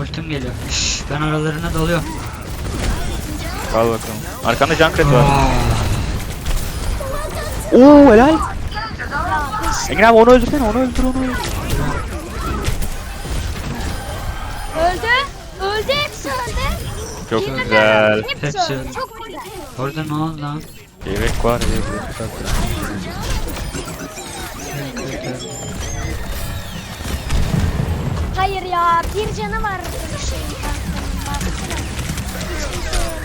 Ultim geliyor. Ben aralarına dalıyorum. Al bakalım. Arkanda Junkrat var. Oo helal. Engin abi onu öldürsene onu öldür onu öldür. Öldü. Öldü hepsi öldü. Çok Yemin güzel. ederim, Hepsi, öldü. öldü. Çok güzel. Orada ne oldu lan? Yemek var. yemek var. Ya bir canı var bir şeyin kankının baksana. Hiç kimse yok.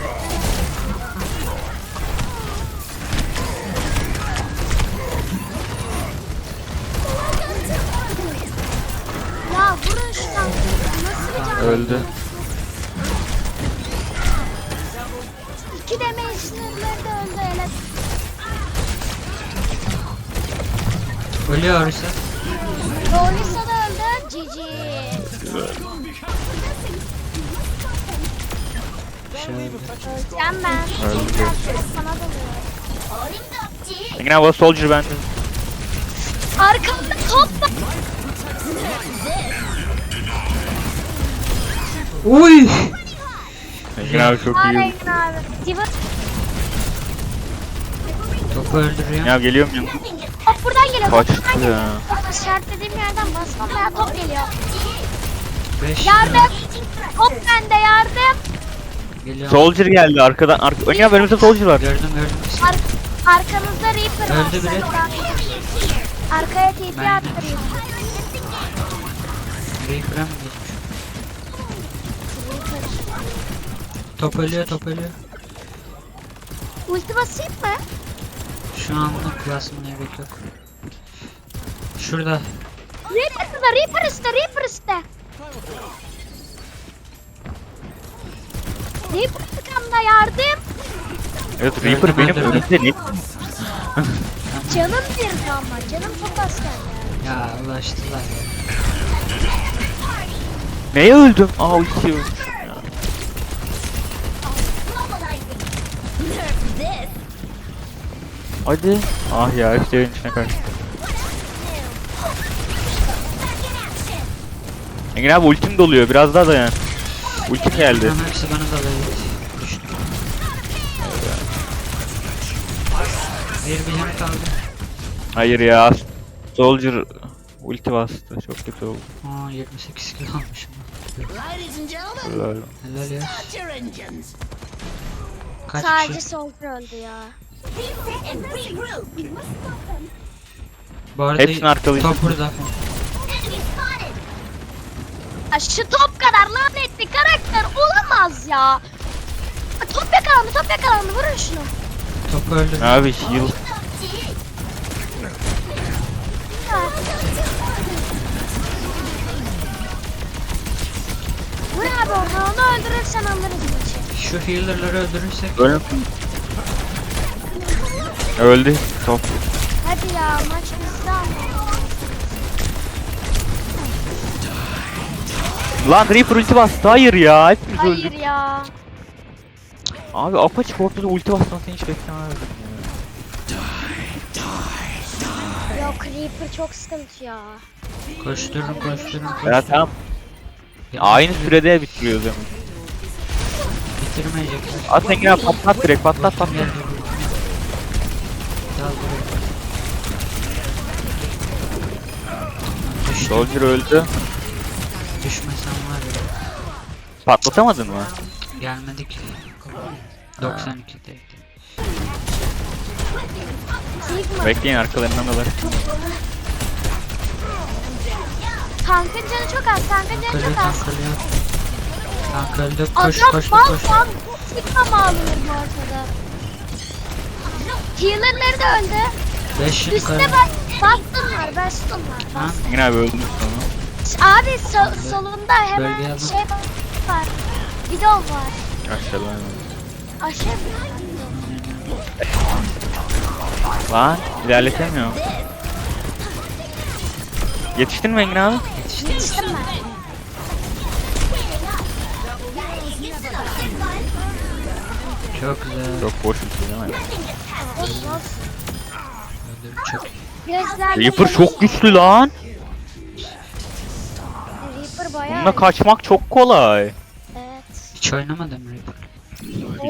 Ya vurun şu tankı. Nasıl bir can? Öldü. İki deme sınırları da öldü hele. Ölüyor orası. Rolisa Öleceğim ben. Öldü. Sana. Engin abi soldier bende. Arkamda top var. Uy! Engin abi çok Hala iyi. Engin abi. Diva Topu öldürüyor. Abi geliyorum ya. top buradan geliyor. top Kaçtı buradan geliyor. ya. Top işaretlediğim yerden basmam veya top geliyor. 5 Yardım. Top bende yardım. Geliyor. Soldier geldi arkadan. Arka... Abi önümüzde soldier var. Gördüm gördüm. Ar arkanızda Reaper var. Öldü biri. Arkaya TP Ben- attırayım. Reaper'a mı geçmiş? Top ölüyor top ölüyor. Ulti basayım mı? Şu anlık basmaya gerek yok. Şurada. Reaper burada, Reaper üstte, Reaper üstte. Reaper arkamda yardım. Evet Reaper benim önümde ne? Canım bir ama, canım çok az kaldı. Ya ulaştılar ya. Neye öldüm? Aa ulti öldüm ya. Hadi. Ah ya işte içine kaç. Engin abi ultim doluyor biraz daha dayan. Ultim geldi. Tamam hepsi bana da böyle düştü. Bir canı kaldı. Hayır ya. Soldier ulti bastı. Çok kötü oldu. Aa 28 kilo almışım. Helal. Helal ya. Kaç Sadece kişi? soldier öldü ya. Bu arada Hepsini arkalayacağım. top burada. Şu top kadar lanetli karakter olamaz ya. Top yakalandı, top yakalandı. Vurun şunu. Topu öldürdüm. Abi heal. Vur abi onu, onu öldürürsen alırız maçı. Şu healer'ları öldürürsek Öldü. Öldü. Top. Hadi ya maç bizde ama. Lan Reaper ulti bastı. Hayır ya. Hepimiz Hayır öldük. ya. Abi apaçık ortada ulti basmasını hiç beklemezdim ya. Yok Reaper çok sıkıntı ya. koşturun koşturun koşturun. Ya tamam. Ya, Aynı sürede bitiriyoruz hemen. Bitirmeyecekler. At Engin abi patlat direkt patlat patlat. Gel, gel, gel. Gel buraya. Düştü. Soldier öldü. Düşmesen var ya. Patlatamadın mı? Gelmedi ki. 92'deydi. Sigma. Bekleyin arkalarından alır. Tankın canı çok az, tankın canı Kırıyor çok az. kırıyor. Tank öldü. Koş Adam koş bal koş. bal Sigma mı alınır bu ortada? Healer'ları da öldü. 5 yukarı. Bak, bastınlar, bastınlar. Ha? Engin abi öldü sonra. Abi so- solunda hemen şey var. Bidon var. Aşağıdan. Aşağı Lan ilerletemiyorum. Yetiştin mi Engin abi? yetiştim ben. Çok güzel. Çok boş ulti değil mi? Biraz Reaper gel- çok güçlü lan. Bayağı Bununla kaçmak çok kolay. Evet. Hiç oynamadım Reaper.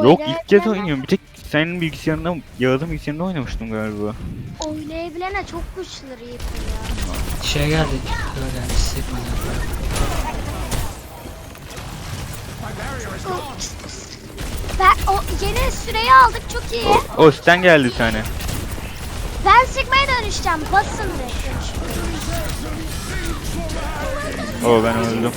Yok ilk kez oynuyorum. Bir tek senin bilgisayarında, Yağız'ın bilgisayarında oynamıştım galiba. Oynayabilene çok güçlü Reaper ya. Şey geldi. Böyle sıkmadan. Ben o yeni süreyi aldık çok iyi. O üstten geldi bir tane. Ben Sigma'ya dönüşeceğim. Basın direkt dönüşüm. O ben öldüm.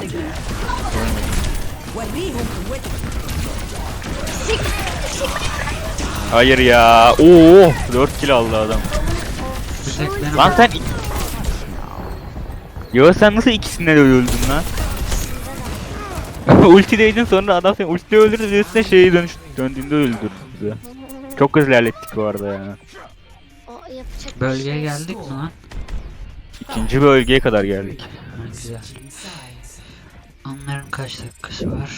Hayır ya. Oo 4 kill aldı adam. Lan sen Yo sen nasıl ikisinden de öldün lan? Ultideydin sonra adam seni ultide öldürdü üstüne şeyi dönüş döndüğünde öldürdü bizi. Çok hızlı ilerlettik bu arada yani. Bölgeye şey geldik mi lan? İkinci bölgeye kadar geldik. Güzel. Onların kaç dakikası var?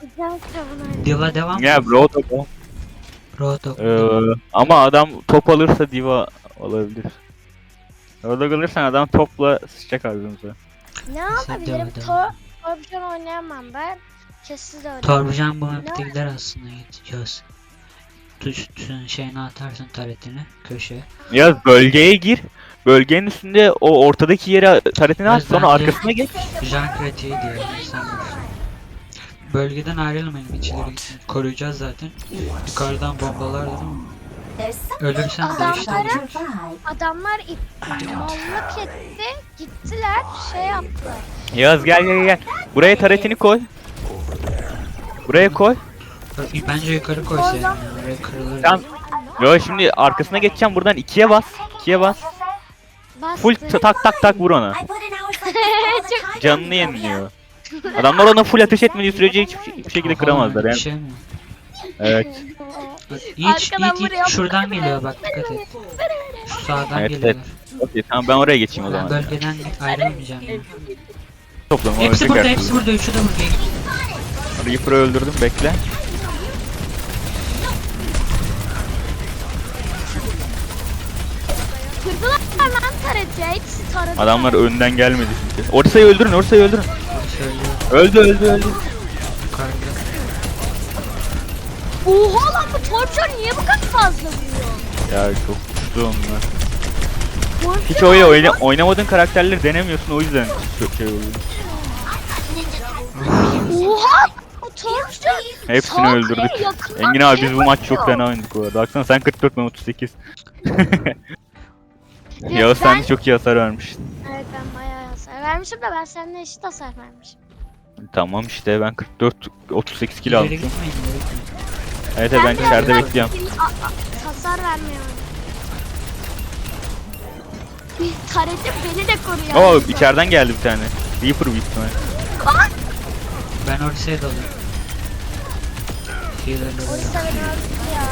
Güzel Diva devam mı? Ya bro da Road Ee, ama adam top alırsa diva alabilir. Orada kalırsan adam topla sıçacak ağzımıza. Ne yapabilirim? devam. Tor Torbjörn oynayamam ben. Kesin de öyle. Torbucan bu map'te gider aslında gideceğiz. Tuşun şeyini atarsın taretini köşeye. Ya bölgeye gir. Bölgenin üstünde o ortadaki yere taretini at sonra arkasına geç. Can kritiği diyor sen bilirsin. Bölgeden ayrılmayalım içleri gitsin. Koruyacağız zaten. Yukarıdan bombalar değil mi? Adamlara- değiştirir. survive. Adamlar ip mallık etti. Gittiler şey yaptılar. Yaz gel gel gel. Buraya taretini koy. Buraya koy. Bence yukarı koysaydın ya. Oraya kırılır. Tamam. Yo şimdi arkasına geçeceğim buradan ikiye bas. ikiye bas. Full tak tak tak vur ona. Canını yeniliyor. Adamlar ona full ateş etmediği sürece hiçbir, şey- hiçbir şekilde kıramazlar yani. şey mi? Evet. İç, Arkadan it, vuruyor. it. Şuradan geliyor bak dikkat et. Şu sağdan Evet, geliyorlar. Okey tamam ben oraya geçeyim o Ben zaman. bölgeden ayrılmayacağım ya. Toplama Hepsi burada, hepsi burada. Üçü de burada. Reaper'ı öldürdüm bekle. Kırdılar lan tareti. Hepsi taradı. Adamlar önden gelmedi çünkü. Orsayı öldürün, Orsayı öldürün. Öldü öldü öldü. yukarıda. Oha lan bu Torbjörn niye bu kadar fazla vuruyor? Ya çok güçlü onlar. Torbjörn Hiç öyle oyna oynamadığın karakterleri denemiyorsun o yüzden çok şey oluyor. Oha! Bu Hepsini Saldırıya öldürdük. yakından Engin abi biz şey bu maç çok fena oynadık bu arada. Baksana sen 44 ben 38. Ya Yağız sen ben- de çok iyi hasar vermiştin. Evet ben bayağı hasar vermişim de ben seninle eşit hasar vermişim. Tamam işte ben 44 38 kilo aldım. gitmeyin. ileri gitmeyin. Evet evet ben biraz içeride bekliyorum. a- a- hasar vermiyor. Taretim beni de koruyor. Oo içeriden geldi bir tane. Reaper büyük ihtimal. Ben ortaya dalıyorum. Healer'ları O yüzden beni öldürdü ya.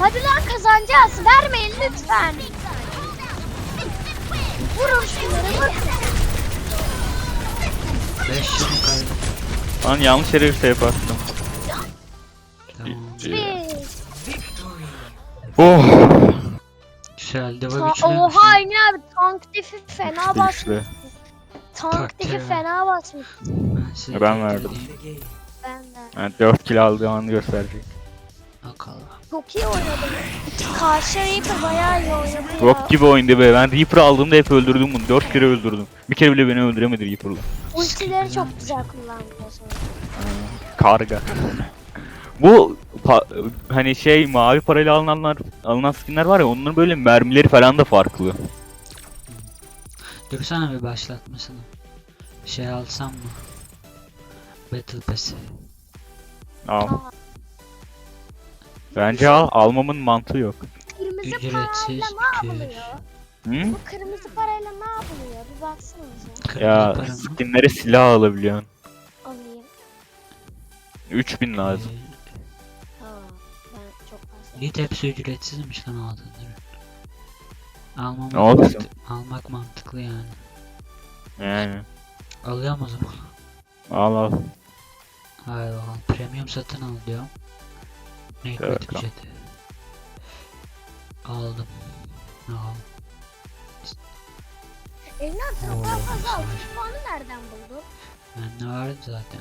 Hadi lan kazanacağız. Vermeyin lütfen. Vurun şunları vurun. 5 yukarıda. Lan yanlış yere bir şey. Tamam. Bir. Oh. Güzel. Deva Ta- güçlü. Oha Engin abi tank defi fena basmış. Güçlü. Tank Taktiğe defi bak. fena basmış. Ben, size Ben verdim. Ben de. Yani 4 kilo aldığı anı gösterecek. Bakalım. Çok iyi oynadı. Karşı Reaper bayağı iyi oynadı ya. Rock gibi oyundu be. Ben Reaper'ı aldığımda hep öldürdüm bunu. 4 kere öldürdüm. Bir kere bile beni öldüremedi Reaper'la. Ultileri çok güzel kullandı o zaman. Karga. Bu hani şey mavi parayla alınanlar alınan skinler var ya onların böyle mermileri falan da farklı. Dursana bir başlatmasını. Şey alsam mı? Battle Pass'i. Al. Bence al. Almamın mantığı yok. Kırmızı Ücretsiz parayla ne yapılıyor? Hı? Bu kırmızı parayla ne yapılıyor? Bir baksanıza. Kırmızı Ya para mı? skinlere silah alabiliyorsun. Alayım. 3000 lazım. Ha, ben çok fazla. Git hepsi ücretsizmiş lan aldığın ürün. Almamak, Ne oldu? mantı- almak mantıklı yani. Yani. Alıyorum o zaman. Al al. Hayır al. Premium satın al diyorum. Ne Evet, ücreti. Aldım. Al. Elini atın o kadar fazla altın puanı nereden buldun? Bende vardı zaten.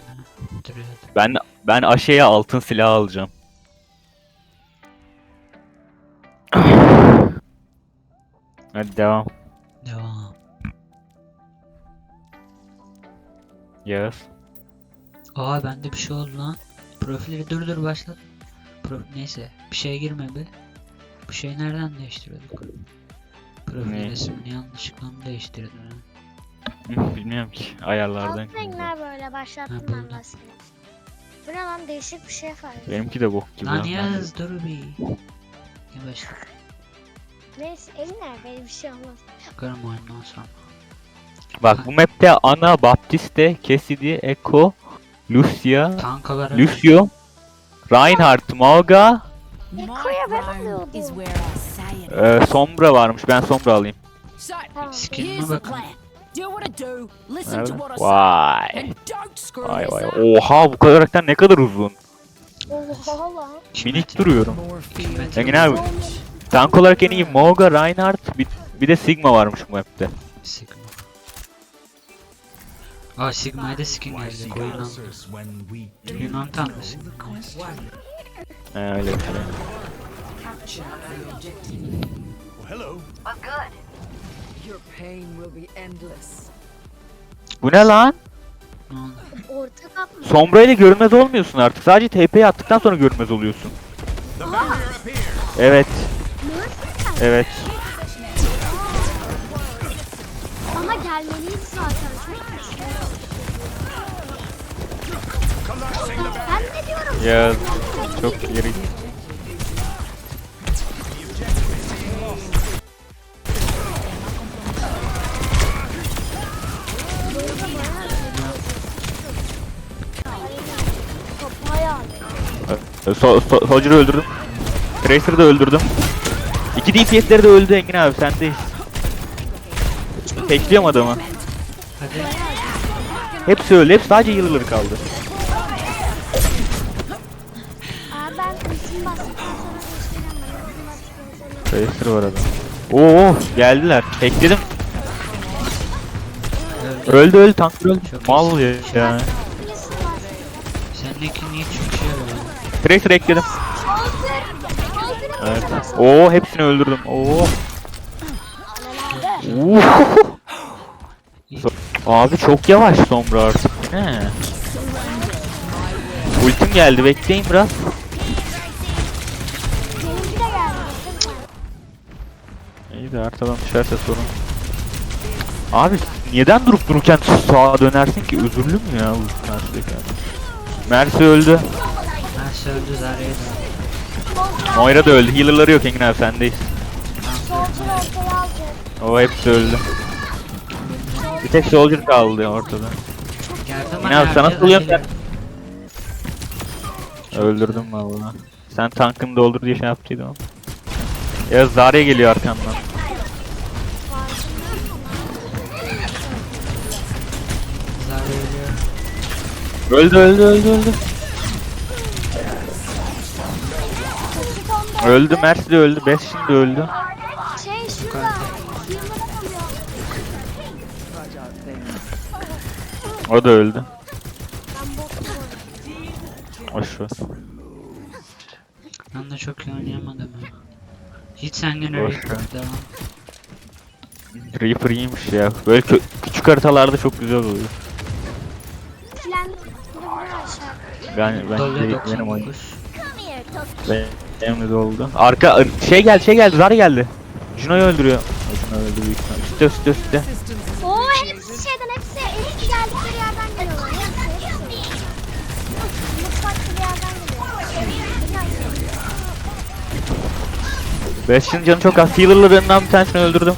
Ben ben Aşe'ye altın silah alacağım. Hadi devam. Devam. Yağız. Aa bende bir şey oldu lan. Profili dur dur başlat. Pro neyse bir şeye girme bir. Bu şeyi nereden değiştiriyorduk? Profil Ne? resmini yanlışlıkla mı değiştirdin ha? Bilmiyorum ki ayarlardan. Alt renkler böyle başlattım buldum. ben rastgele. Bu ne lan değişik bir şey var. Benimki de bok gibi. Lan lan. yaz dur bir. Yavaş Neyse elin nerede bir şey olmaz. bakarım oyundan sonra. Bak bu map'te Ana, Baptiste, Cassidy, Echo, Lucia, Tank olarak Lucio, Reinhardt, Mauga, Eko'ya ben alıyordum. is where I say it. e, Sombra varmış. Ben Sombra alayım. The bakın. Evet. Vay. Vay vay. Oha bu karakter ne kadar uzun. Oha lan. Minik duruyorum. Engin abi tank olarak en iyi Mauga, Reinhardt bir, bir de Sigma varmış bu map'te. Sigma. Aa Sigma'ya da skin geldi. Yunan. Yunan tanrısı. He öyle bir şey. Your pain will be endless. Bu ne lan? Sombra ile görünmez olmuyorsun artık. Sadece TP'ye attıktan sonra görünmez oluyorsun. Evet. Evet. Ama gelmeliydi zaten. Çok güçlü. Ben ne diyorum? Ya çok geri. Bayağı. So, so, Soldier'ı öldürdüm. Tracer'ı da öldürdüm. İki DPS'leri de öldü Engin abi sendeyiz. Tekliyorum adamı. Hadi. Hepsi öldü. Hep sadece yılları kaldı. Tracer var adam. Oo geldiler. Tekledim. Öldü öldü tank öldü. Çok Mal ya. yani. Sendeki niye şey var? Tracer ekledim. Evet. Oo hepsini öldürdüm. Oo. Oo. Abi çok yavaş Sombra artık. He. Ultim geldi bekleyin biraz. De arkadan düşerse sorun. Abi neden durup dururken sağa dönersin ki? Özürlü mü ya bu? Mercy öldü. Ben söyledi Zarya'ya da. Moira da öldü. Healer'ları yok Engin abi sendeyiz. O hepsi öldü. Bir tek Soldier kaldı ortada. Yine abi sana soruyorum Öldürdüm valla. Sen tankını doldur diye şey yaptıydın ama. Ya Zarya geliyor arkandan. Öldü öldü öldü öldü. Öldü Mercy de öldü. Bastion de öldü. Şey şurada. O da öldü. Boş ver. Ben de çok iyi oynayamadım ya. Hiç sen gene Boş ver. devam. Reaper iyiymiş ya. Böyle kö- küçük haritalarda çok güzel oluyor. Ben ben Dolya benim oyun 99. benim de doldu. Arka şey geldi şey geldi Zari geldi. Juno'yu öldürüyor. Juno öldü büyük ihtimal. Üstte üstte üstte. Oo hepsi şeyden hepsi. Hepsi geldikleri yerden geliyorlar. Hepsi hepsi. Mutfaklı bir yerden geliyor. Bastion canı çok az. Healer'larından bir tanesini öldürdüm.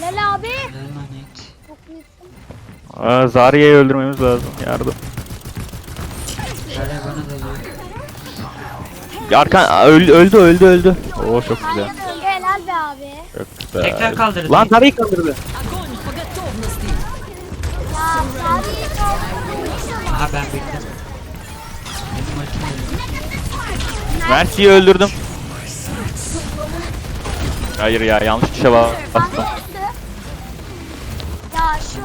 Helal abi. Emanet. Çok iyisin. Aa, Zaria'yı öldürmemiz lazım. Yardım. Zarya bana da diyor. Arkan öldü öldü öldü öldü. Oo çok güzel. Helal be abi. Çok güzel. Tekrar kaldırdı. Lan Zaria'yı kaldırdı. Aha ben öldü. Mercy'yi öldürdüm. Hayır ya yanlış tuşa bastım. ya şu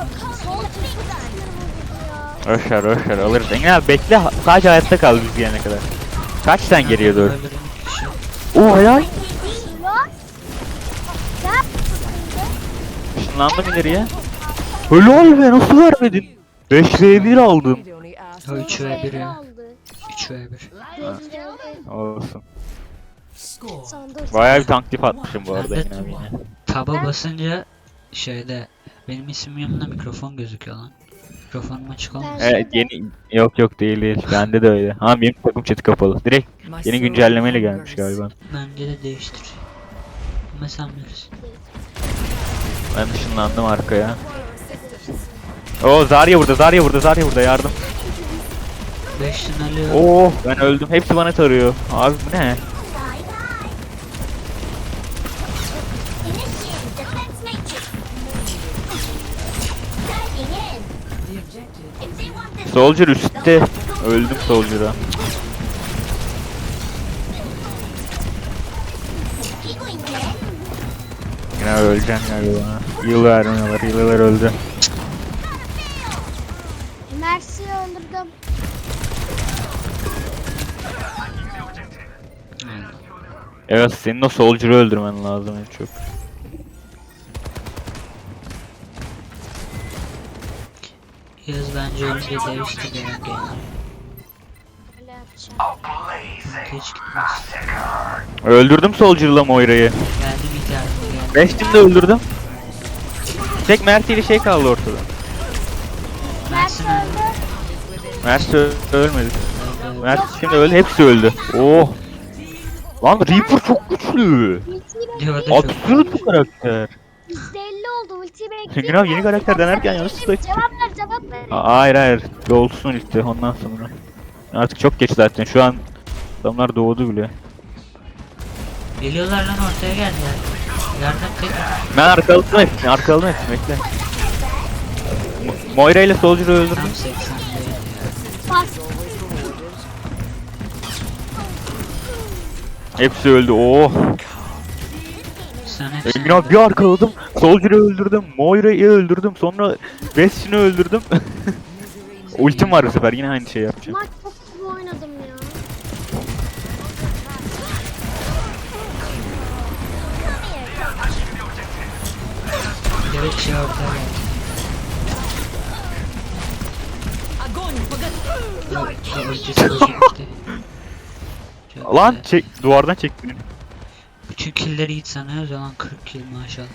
sol. Öşer öşer alırız. Engin abi bekle sadece hayatta kal biz gelene kadar. Kaç sen geriye doğru? Öldürdüm iki kişi. Oo helal. Işınlandım ileriye. Helal be nasıl vermedin? 5v1 aldım. We'd only asked O 3 ve 1 ya. aldı. 3 ve 1. Olsun. Bayağı bir tanklif atmışım bu arada yine. Taba basınca şeyde benim ismim yanında mikrofon gözüküyor lan. Mikrofonum açık olmuyor. Evet yeni yok yok değil değil. Bende de öyle. Ama benim takım chat'i kapalı. Direkt yeni güncellemeyle gelmiş galiba. Bence de değiştir. Ama sen bilirsin. Ben ışınlandım arkaya. Oo Zarya burada, Zarya burada, Zarya burada yardım. 5 tüneli Oo ben öldüm. Hepsi bana tarıyor. Abi bu ne? Soldier üstte. Öldüm Soldier'a. Yine öleceğim galiba. Yıl vermiyorlar, yıllar öldü. Mersi öldürdüm. Evet senin o Soldier'ı öldürmen lazım en çok. Yaz bence önce değiştir ya genel. Hiç gitmez. Öldürdüm Soldier'la Moira'yı. Geldim ilk yardıma geldim. Beştim de öldürdüm. Tek Mert ile şey kaldı ortada. Mersi öldü. Mert ölmedi. Öldü. Mert şimdi öldü, hepsi öldü. Oh. Lan Reaper çok güçlü. Absürt bu karakter. %50 oldu ultiyi bekliyorum. Engin abi yeni karakter denerken yanlış Cevap seçtim. ver cevap ver. Aa, Hayır hayır. Dolsun işte ondan sonra. Artık çok geç zaten. Şu an adamlar doğdu bile. Geliyorlar lan ortaya geldiler. Yardım tek. Ben arkaladım hepsini. Arkaladım hepsini. Bekle. Mo- Moira ile Soldier'ı öldürdüm. Tam 80'de ya. Bas. Hepsi öldü. Oh. Sen hepsini Engin abi bir arkaladım. Soldier'ı öldürdüm. Moira'yı öldürdüm. Sonra Bastion'ı öldürdüm. Ultim var bu sefer. Yine aynı şey yapacağım. Maç çok gibi oynadım ya. direkt şey. Yok, Lan çek duvardan çek beni. Bütün killleri git sanıyoruz lan 40 kill maşallah.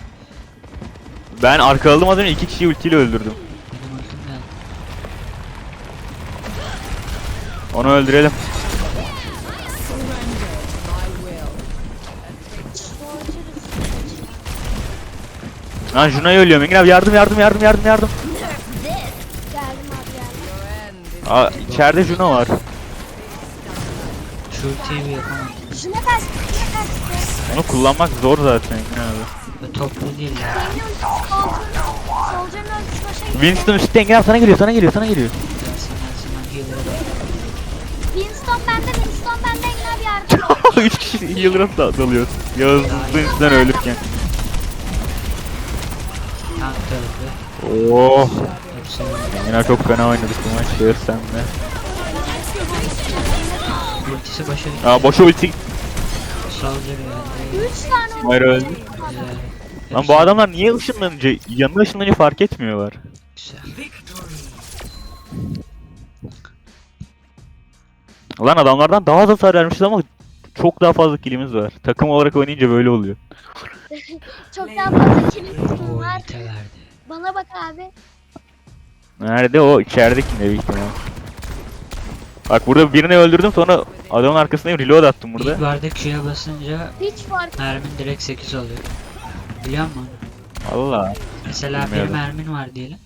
Ben arkaladım az önce iki kişiyi ultiyle öldürdüm. Benim ultim geldi. Onu öldürelim. Lan Juna'yı ölüyorum. Engin abi yardım yardım yardım yardım yardım. Geldim abi geldim. Aa içeride Juna var. Şu ultiyi bir yapamadım. Şuna kaçtı. Onu kullanmak zor zaten. Ve toplu değil ya. Gitti. Winston üstte Engin abi sana geliyor sana geliyor sana geliyor. Winston bende Winston bende Engin abi yardım. Üç kişi healer'a da dalıyor. Yağız Winston ölürken. Oh. Engin abi çok fena oynadık bu maç. Görsen de. Ultisi başa gitti. Aa boşa ulti. Geldi. 3 tane. Moira öldü. Lan bu adamlar niye ışınlanınca, yanına ışınlanınca fark etmiyorlar. Güzel. Lan adamlardan daha az hasar vermişiz ama çok daha fazla killimiz var. Takım olarak oynayınca böyle oluyor. Çok daha fazla kilim var. Bana bak abi. Nerede o? İçeridekinde büyük ihtimal. Bak burada birini öldürdüm sonra adamın arkasına reload attım burada. İlk barda Q'ya basınca Hiç fark mermin direkt 8 oluyor. Biliyor musun? Allah. Mesela bir Bilmiyordum. mermin var diyelim.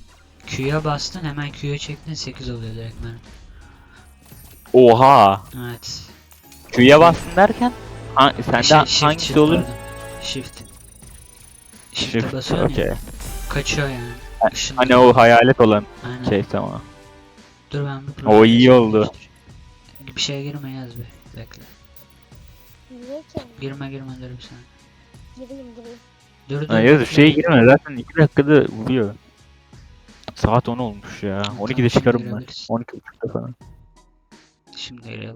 Q'ya bastın hemen Q'ya çektin 8 oluyor direkt mermi. Oha. Evet. Q'ya bastın derken ha, sende Şey, shift, hangisi shift olur? pardon. Shift. Shift'e Shift. basıyorsun Okey. ya. Kaçıyor yani. Ha- Işınlanıyor. Hani o hayalet olan Aynen. şey tamam. Dur ben bir O iyi oldu. değiştireyim. Bir şeye girme yaz bir. Bekle. Niye ki? Girme girme dur bir saniye. Gireyim gireyim. Dur dur. Ha, yaz şey girme zaten 2 dakikada vuruyor. Saat 10 olmuş ya. Tamam, 12'de çıkarım ben. girebilirsin. 12.30'da falan. Şimdi ele.